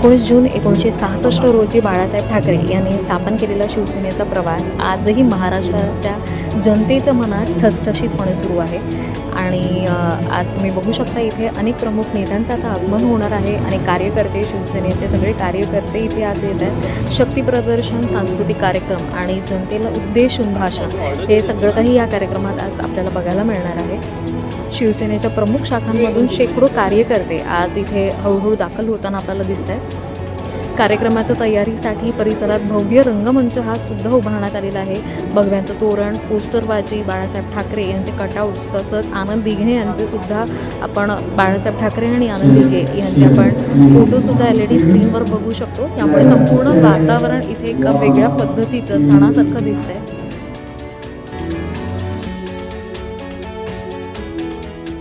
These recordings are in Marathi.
एकोणीस जून एकोणीसशे सहासष्ट रोजी बाळासाहेब ठाकरे यांनी स्थापन केलेला शिवसेनेचा प्रवास आजही महाराष्ट्राच्या जनतेच्या मनात ठसठशीतपणे सुरू आहे. आणि आज तुम्ही बघू शकता इथे अनेक प्रमुख नेत्यांचं आता आगमन होणार आहे आणि कार्यकर्ते शिवसेनेचे सगळे कार्यकर्ते इथे आज येत आहेत. शक्तीप्रदर्शन सांस्कृतिक कार्यक्रम आणि जनतेला उद्देशून भाषण हे सगळं काही या कार्यक्रमात आज आपल्याला बघायला मिळणार आहे. शिवसेनेच्या प्रमुख शाखांमधून शेकडो कार्यकर्ते आज इथे हळूहळू दाखल होताना आपल्याला दिसत आहेत कार्यक्रमाच्या तयारीसाठी परिसरात भव्य रंगमंच हा सुद्धा उभारण्यात आलेला आहे. बघव्यांचं तोरण पोस्टरबाजी बाळासाहेब ठाकरे यांचे कटआउट्स तसंच आनंद दिघे यांचे सुद्धा आपण बाळासाहेब ठाकरे आणि आनंद दिघे यांचे आपण फोटोसुद्धा एल ई डी स्क्रीनवर बघू शकतो. त्यामुळे संपूर्ण वातावरण इथे एका वेगळ्या पद्धतीचं सणासारखं दिसतंय.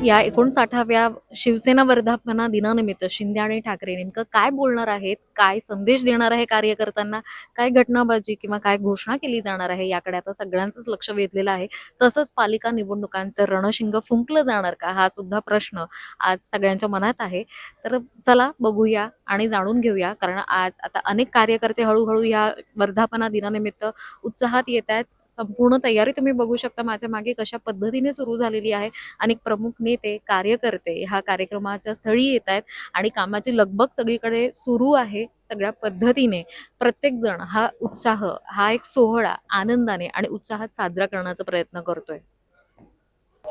या एकोणसाठाव्या शिवसेना वर्धापना दिनानिमित्त शिंदे आणि ठाकरे नेमकं काय बोलणार आहेत? काय संदेश देणार आहे कार्यकर्त्यांना? काय घटनाबाजी किंवा काय घोषणा केली जाणार आहे? याकडे आता सगळ्यांचंच लक्ष वेधलेलं आहे. तसंच पालिका निवडणुकांचं रणशिंग फुंकलं जाणार का? हा सुद्धा प्रश्न आज सगळ्यांच्या मनात आहे. तर चला बघूया आणि जाणून घेऊया. कारण आज आता अनेक कार्यकर्ते हळूहळू या वर्धापना दिनानिमित्त उत्साहात येत आहेत. संपूर्ण तयारी तुम्ही बघू शकता माझ्या मागे कशा पद्धतीने सुरू झालेली आहे. अनेक प्रमुख नेते कार्यकर्ते ह्या कार्यक्रमाच्या स्थळी येत आहेत आणि कामाची लगबग सगळीकडे सुरू आहे सगळ्या पद्धतीने. प्रत्येक जण हा उत्साह हा एक सोहळा आनंदाने आणि उत्साहात साजरा करण्याचा प्रयत्न करतोय.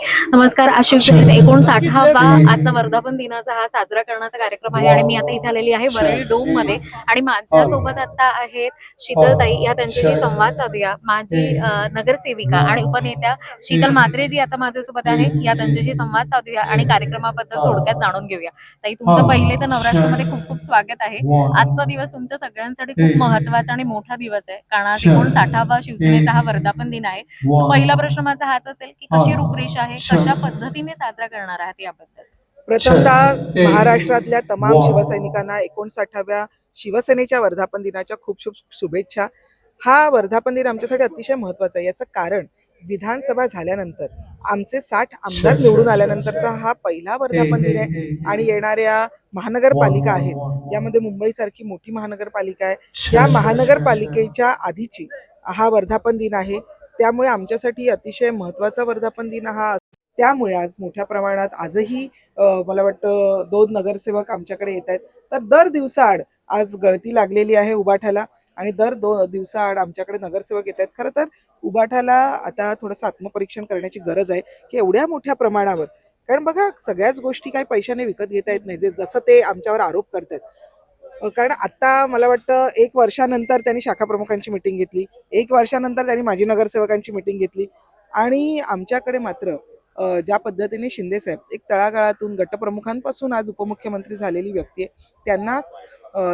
नमस्कार आज शिवसेनेचा एकोणसाठावा आजचा वर्धापन दिनाचा हा साजरा करण्याचा कार्यक्रम आहे आणि मी आता इथे आलेली आहे वरळी डोममध्ये आणि माझ्या सोबत आता आहेत शीतलताई. या त्यांच्याशी संवाद साधूया. माझी नगरसेविका आणि उपनेत्या शीतल म्हात्रेजी आता माझ्यासोबत आहेत. या त्यांच्याशी संवाद साधूया आणि कार्यक्रमाबद्दल थोडक्यात जाणून घेऊया. ताई तुमचं पहिले तर नवराष्ट्रामध्ये खूप खूप स्वागत आहे. आजचा दिवस तुमच्या सगळ्यांसाठी खूप महत्त्वाचा आणि मोठा दिवस आहे. कारण आज एकोणसाठावा शिवसेनेचा हा वर्धापन दिन आहे. पहिला प्रश्न माझा हाच असेल की कशी रूपरेषा आहे. कशा पद्धतीने साजरा करणार आहात याबद्दल? प्रथमतः महाराष्ट्रातल्या तमाम शिवसैनिकांना एकोणसाठाव्या शिवसेनेच्या वर्धापन दिनाच्या खूप खूप शुभेच्छा. हा वर्धापन दिन आमच्यासाठी अतिशय महत्त्वाचा आहे. याचं कारण विधानसभा झाल्यानंतर आमचे साठ आमदार निवडून आल्यानंतरचा हा पहिला वर्धापन दिन आहे. आणि येणाऱ्या महानगरपालिका आहेत. यामध्ये मुंबईसारखी मोठी महानगरपालिका आहे. या महानगरपालिकेच्या आधीची हा वर्धापन दिन आहे. त्यामुळे आमच्यासाठी अतिशय महत्त्वाचा वर्धापन दिन हा त्यामुळे आज मोठ्या प्रमाणात आजही मला वाटतं दोन नगरसेवक आमच्याकडे येत आहेत. तर दर दिवसाआड आज गळती लागलेली आहे उबाठाला आणि दर दो दिवसाआड आमच्याकडे नगरसेवक येत आहेत. खरं तर उबाठाला आता थोडंसं आत्मपरीक्षण करण्याची गरज आहे की एवढ्या मोठ्या प्रमाणावर. कारण बघा सगळ्याच गोष्टी काही पैशाने विकत घेता येत नाही. जे जसं ते आमच्यावर आरोप करतात कारण आता मला वाटतं एक वर्षानंतर त्यांनी शाखा प्रमुखांची मिटिंग घेतली. एक वर्षानंतर त्यांनी माजी नगरसेवकांची मिटिंग घेतली. आणि आमच्याकडे मात्र ज्या पद्धतीने शिंदेसाहेब एक तळागाळातून गटप्रमुखांपासून आज उपमुख्यमंत्री झालेली व्यक्ती आहे त्यांना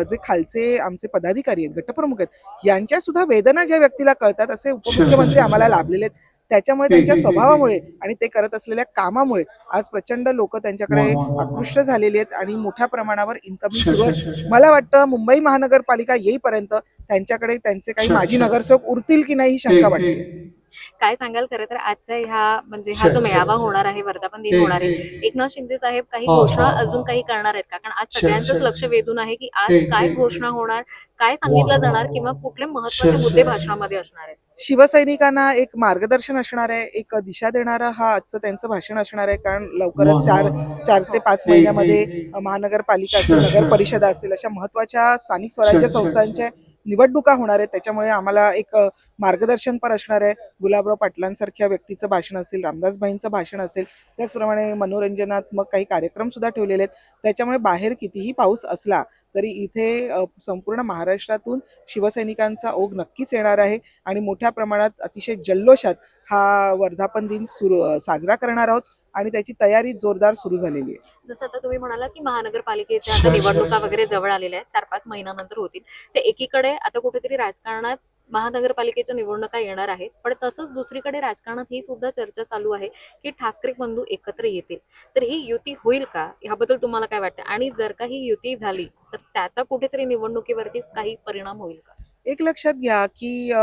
जे खालचे आमचे पदाधिकारी आहेत गटप्रमुख आहेत यांच्या सुद्धा वेदना ज्या व्यक्तीला कळतात असे उपमुख्यमंत्री आम्हाला लाभलेले आहेत. त्याच्यामुळे त्यांच्या स्वभावामुळे आणि ते करत असलेल्या कामामुळे आज प्रचंड लोक त्यांच्याकडे आकृष्ट झालेली आहेत आणि मोठ्या प्रमाणावर इन्कमिंग सुरू आहे मला वाटतं मुंबई महानगरपालिका येईपर्यंत त्यांच्याकडे त्यांचे काही माजी नगरसेवक उरतील की नाही ही शंका वाटते. काय सांगाल खरं तर आजच्या ह्या म्हणजे हा जो मेळावा होणार आहे वर्धापन दिन होणार आहे एकनाथ शिंदे साहेब काही घोषणा. अजून काही करणार आहेत का? कारण आज सगळ्यांचंच लक्ष वेधून आहे की आज काय घोषणा होणार काय सांगितलं जाणार किंवा. कुठले महत्त्वाचे मुद्दे भाषणामध्ये असणार आहेत? शिवसैनिकांना एक मार्गदर्शन असणार आहे एक दिशा देणारं हा आजचं त्यांचं भाषण असणार आहे कारण लवकरच चार चार ते पाच महिन्यामध्ये महानगरपालिका असेल नगर परिषदा असेल अशा महत्त्वाच्या स्थानिक स्वराज्य संस्थांच्या निवडणुका होणार आहेत. त्याच्यामुळे आम्हाला एक मार्गदर्शन पण असणार आहे. गुलाबराव पाटलांसारख्या व्यक्तीचं भाषण असेल रामदासबाईंचं भाषण असेल त्याचप्रमाणे मनोरंजनात्मक काही कार्यक्रम सुद्धा ठेवलेले आहेत. त्याच्यामुळे बाहेर कितीही पाऊस असला तरी इथे संपूर्ण महाराष्ट्रातून शिवसैनिकांचा ओघ नक्कीच येणार आहे आणि मोठ्या प्रमाणात अतिशय जल्लोषात हा वर्धापन दिन सुरू साजरा करणार आहोत आणि त्याची तयारी जोरदार सुरू झालेली आहे. जसं आता तुम्ही म्हणाला की महानगरपालिकेच्या आता निवडणुका वगैरे जवळ आलेल्या आहेत चार पाच महिन्यानंतर होतील. ते एकीकडे आता कुठेतरी राजकारणात महानगरपालिकेच्या निवडणुका येणार आहेत. पण तसंच दुसरीकडे राजकारणात ही सुद्धा चर्चा चालू आहे की ठाकरे बंधू एकत्र येतील. तर ही युती होईल का? ह्याबद्दल तुम्हाला काय वाटतं? आणि जर का ही युती झाली तर त्याचा कुठेतरी निवडणुकीवरती काही परिणाम होईल का? एक लक्षात घ्या की अ,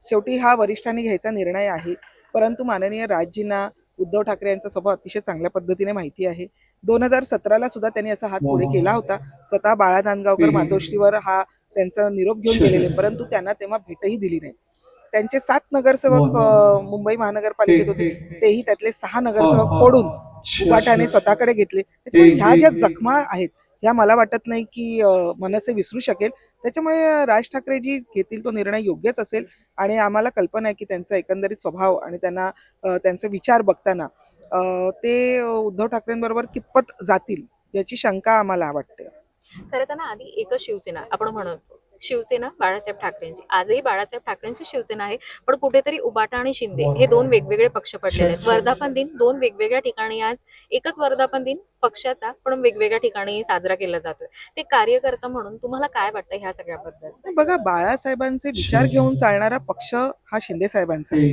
शेवटी हा वरिष्ठांनी घ्यायचा निर्णय आहे. परंतु माननीय राजजींना उद्धव ठाकरे यांचा स्वभाव अतिशय चांगल्या पद्धतीने माहिती आहे. दोन हजार सतराला सुद्धा त्यांनी असा हात पुढे केला होता. स्वतः बाळा नांदगावकर मातोश्रीवर हा त्यांचा निरोप घेऊन गेलेले परंतु त्यांना तेव्हा भेटही दिली नाही. त्यांचे सात नगरसेवक अं, मुंबई महानगरपालिकेत होते. तेही त्यातले सहा नगरसेवक फोडून उभाटाने स्वतःकडे घेतले. त्याच्यामुळे ह्या ज्या जखमा आहेत ह्या मला वाटत नाही की मनसे विसरू शकेल. त्याच्यामुळे राज ठाकरेजी घेतील तो निर्णय योग्यच असेल आणि आम्हाला कल्पना आहे की त्यांचा एकंदरीत स्वभाव आणि त्यांना त्यांचे विचार बघताना ते उद्धव ठाकरेंबरोबर कितपत जातील याची शंका आम्हाला वाटते. खरं तर ना आधी एकच शिवसेना आपण म्हणतो शिवसेना बाळासाहेब ठाकरेंची. आजही बाळासाहेब ठाकरेंची शिवसेना आहे पण कुठेतरी उबाटा आणि शिंदे हे दोन वेगवेगळे पक्ष पडलेले आहेत. वर्धापन दिन दोन वेगवेगळ्या ठिकाणी आज एकच वर्धापन दिन पक्षाचा पण वेगवेगळ्या ठिकाणी साजरा केला जातोय. ते कार्यकर्ता म्हणून तुम्हाला काय वाटतं ह्या सगळ्याबद्दल? बघा बाळासाहेबांचे विचार घेऊन चालणारा पक्ष हा शिंदे साहेबांचा आहे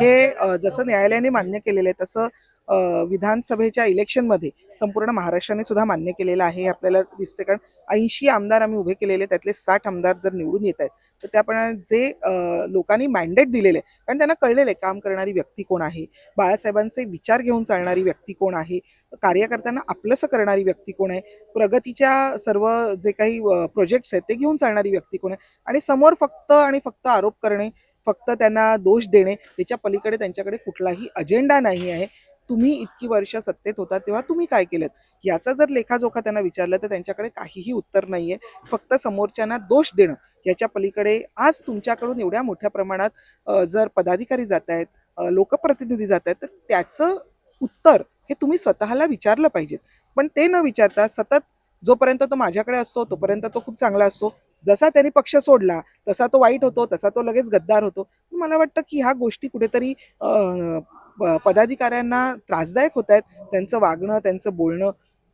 हे जसं न्यायालयाने मान्य केलेलं आहे तसं विधानसभेच्या इलेक्शनमध्ये संपूर्ण महाराष्ट्राने सुद्धा मान्य केलेलं आहे हे आपल्याला दिसते कारण ऐंशी आमदार आम्ही उभे केलेले त्यातले साठ आमदार जर निवडून येत आहेत तर त्याप्रमाणे जे लोकांनी मॅन्डेट दिलेले आहे कारण त्यांना कळलेलं आहे काम करणारी व्यक्ती कोण आहे बाळासाहेबांचे विचार घेऊन चालणारी व्यक्ती कोण आहे कार्यकर्त्यांना आपलंसं करणारी व्यक्ती कोण आहे प्रगतीच्या सर्व जे काही प्रोजेक्ट्स आहेत ते घेऊन चालणारी व्यक्ती कोण आहे आणि समोर फक्त आणि फक्त आरोप करणे फक्त त्यांना दोष देणे याच्या पलीकडे त्यांच्याकडे कुठलाही अजेंडा नाही आहे. तुम्ही इतकी वर्ष सत्तेत होता तेव्हा तुम्ही काय केलं याचा जर लेखाजोखा त्यांना विचारलं तर त्यांच्याकडे काहीही उत्तर नाहीये. फक्त समोरच्यांना दोष देणं. याच्या पलीकडे आज तुमच्याकडून एवढ्या मोठ्या प्रमाणात जर पदाधिकारी जात आहेत लोकप्रतिनिधी जात आहेत तर त्याचं उत्तर हे तुम्ही स्वतःला विचारलं पाहिजेत. पण ते न विचारता सतत जोपर्यंत तो माझ्याकडे असतो तोपर्यंत तो खूप चांगला असतो. जसा त्यांनी पक्ष सोडला तसा तो वाईट होतो तसा तो लगेच गद्दार होतो. मला वाटतं की ह्या गोष्टी कुठेतरी पदाधिकाऱ्यांना त्रासदायक होत आहेत त्यांचं वागणं त्यांचं बोलणं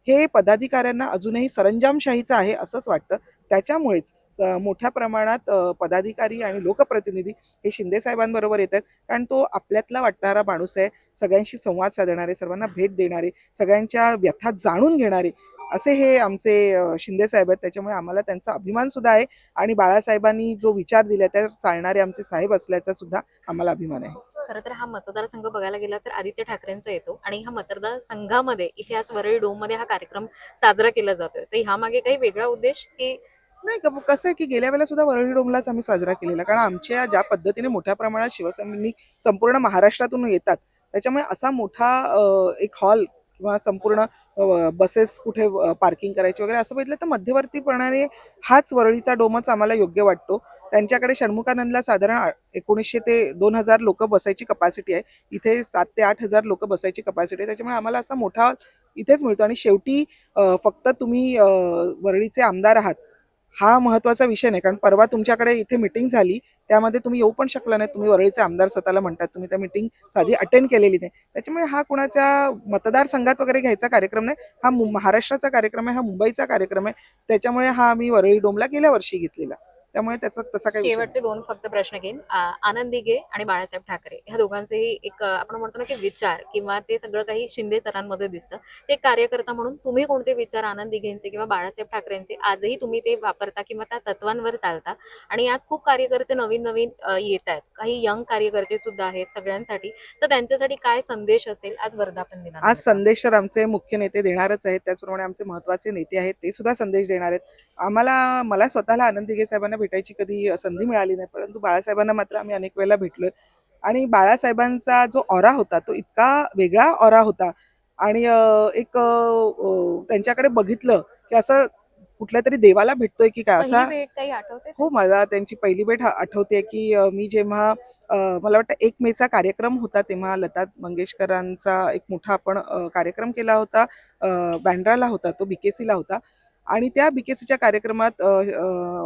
हे पदाधिकाऱ्यांना अजूनही सरंजामशाहीचं आहे असंच वाटतं. त्याच्यामुळेच मोठ्या प्रमाणात पदाधिकारी आणि लोकप्रतिनिधी हे शिंदे साहेबांबरोबर येत आहेत कारण तो आपल्यातला वाटणारा माणूस आहे सगळ्यांशी संवाद साधणारे सर्वांना भेट देणारे सगळ्यांच्या व्यथा जाणून घेणारे असे हे आमचे शिंदेसाहेब आहेत. त्याच्यामुळे आम्हाला त्यांचा अभिमान सुद्धा आहे आणि बाळासाहेबांनी जो विचार दिला त्या चालणारे आमचे साहेब असल्याचा सुद्धा आम्हाला अभिमान आहे. खरं तर हा मतदारसंघ बघायला गेला तर आदित्य ठाकरेंचा येतो आणि ह्या मतदारसंघामध्ये इथे आज वरळी डोममध्ये हा कार्यक्रम साजरा केला जातोय. तर ह्या मागे काही वेगळा उद्देश की नाही कसं आहे की गेल्या वेळेला सुद्धा वरळी डोमलाच आम्ही साजरा केलेला. कारण आमच्या ज्या पद्धतीने मोठ्या प्रमाणात शिवसैनिक संपूर्ण महाराष्ट्रातून येतात त्याच्यामुळे असा मोठा एक हॉल किंवा संपूर्ण बसेस कुठे पार्किंग करायची वगैरे असं बघितलं तर मध्यवर्तीपणाने हाच वरळीचा डोमच आम्हाला योग्य वाटतो. त्यांच्याकडे षण्मुखानंदला साधारण एकोणीसशे ते दोन हजार लोक बसायची कपॅसिटी आहे. इथे सात ते आठ हजार लोक बसायची कपॅसिटी आहे. त्याच्यामुळे आम्हाला असा मोठा इथेच मिळतो. आणि शेवटी फक्त तुम्ही वरळीचे आमदार आहात हा महत्त्वाचा विषय नाही कारण परवा तुमच्याकडे इथे मिटिंग झाली त्यामध्ये तुम्ही येऊ पण शकला नाही तुम्ही वरळीचे आमदार स्वतःला म्हणतात तुम्ही त्या मिटिंग साधी अटेंड केलेली नाही. त्याच्यामुळे हा कुणाच्या मतदारसंघात वगैरे घ्यायचा कार्यक्रम नाही हा महाराष्ट्राचा कार्यक्रम आहे हा मुंबईचा कार्यक्रम आहे त्याच्यामुळे हा आम्ही वरळी डोमला गेल्या वर्षी घेतलेला. त्यामुळे त्याचा तसा काही. शेवटचे दोन फक्त प्रश्न घेईन. आनंद दिघे आणि बाळासाहेब ठाकरे. ह्या दोघांचेही एक आपण म्हणतो ना की विचार किंवा ते सगळं काही शिंदे सरांमध्ये दिसतं. ते कार्यकर्ता म्हणून तुम्ही कोणते विचार आनंद दिघेंचे किंवा बाळासाहेब ठाकरेंचे? आजही तुम्ही ते वापरता किंवा त्या तत्वांवर चालता. आणि आज खूप कार्यकर्ते नवीन नवीन येत आहेत. काही यंग कार्यकर्ते सुद्धा आहेत सगळ्यांसाठी. तर त्यांच्यासाठी काय संदेश असेल? आज वर्धापन दिना आज संदेश तर आमचे मुख्य नेते देणारच आहेत. त्याचप्रमाणे आमचे महत्त्वाचे नेते आहेत. ते सुद्धा संदेश देणार आहेत. आम्हाला मला स्वतःला आनंद दिघे साहेबांना भेटायची कधी संधी मिळाली नाही. परंतु बाळासाहेबांना मात्र आम्ही अनेक वेळेला भेटलो आणि बाळासाहेबांचा जो ऑरा होता तो इतका वेगळा ऑरा होता. आणि एक त्यांच्याकडे बघितलं की असं कुठल्या तरी देवाला भेटतोय की काय असा हो मला त्यांची पहिली भेट आठवते की मी जेव्हा मला वाटतं एक मेचा कार्यक्रम होता तेव्हा लता मंगेशकरांचा एक मोठा आपण कार्यक्रम केला होता. बँड्राला होता तो बीकेसीला होता. आणि त्या बीकेसीच्या कार्यक्रमात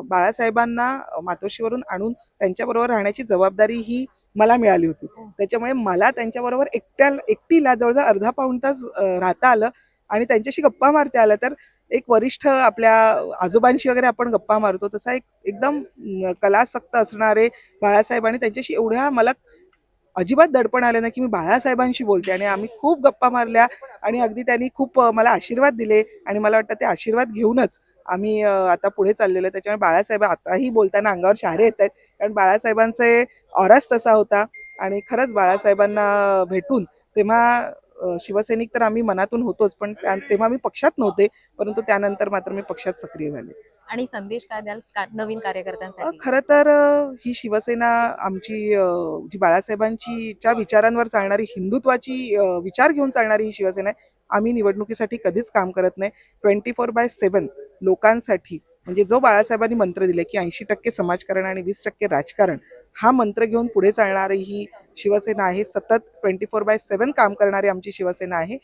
बाळासाहेबांना मातोश्रीवरून आणून त्यांच्याबरोबर राहण्याची जबाबदारी ही मला मिळाली होती. त्याच्यामुळे मला त्यांच्याबरोबर एकट्या एकटीला जवळजवळ अर्धा पाऊण तास राहता आलं आणि त्यांच्याशी गप्पा मारता आलं. तर एक वरिष्ठ आपल्या आजोबांशी वगैरे आपण गप्पा मारतो. तसा एक एकदम कलासक्त असणारे बाळासाहेब आणि त्यांच्याशी एवढ्या मला अजिबात दडपण आलं नाही की मी बाळासाहेबांशी बोलते. आणि आम्ही खूप गप्पा मारल्या आणि अगदी त्यांनी खूप मला आशीर्वाद दिले आणि मला वाटतं ते आशीर्वाद घेऊनच आम्ही आता पुढे चाललेलो आहे. त्याच्यामुळे बाळासाहेब आताही बोलताना अंगावर शहारे येत आहेत. कारण बाळासाहेबांचे औरास तसा होता आणि खरंच बाळासाहेबांना भेटून तेव्हा शिवसैनिक तर आम्ही मनातून होतोच. पण तेव्हा मी पक्षात नव्हते. परंतु त्यानंतर मात्र मी पक्षात सक्रिय झाले. आणि संदेश काय द्याल का- नवीन अ, कार्यकर्त्यांसाठी खरं तर ही शिवसेना आमची जी बाळासाहेबांची च्या विचारांवर चालणारी हिंदुत्वाची विचार घेऊन चालणारी ही शिवसेना आहे. आम्ही निवडणुकीसाठी कधीच काम करत नाही. ट्वेंटी फोर बाय सेवन लोकांसाठी म्हणजे जो बाळासाहेबांनी मंत्र दिले की ऐंशी टक्के समाजकारण आणि वीस टक्के राजकारण हा मंत्र घेऊन पुढे चालणारी ही शिवसेना आहे. सतत ट्वेंटी फोर बाय सेवन काम करणारी आमची शिवसेना आहे.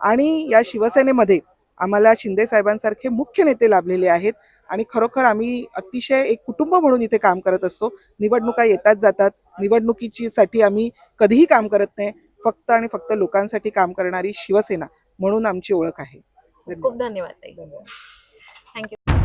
आणि या शिवसेनेमध्ये आम्हाला शिंदे साहेबांसारखे मुख्य नेते लाभलेले आहेत. आणि खरोखर आम्ही अतिशय एक कुटुंब म्हणून इथे काम करत असतो. निवडणुका येतात जातात. निवडणुकीची साठी आम्ही कधीही काम करत नाही. फक्त आणि फक्त लोकांसाठी काम करणारी शिवसेना म्हणून आमची ओळख आहे. खूप धन्यवाद थँक्यू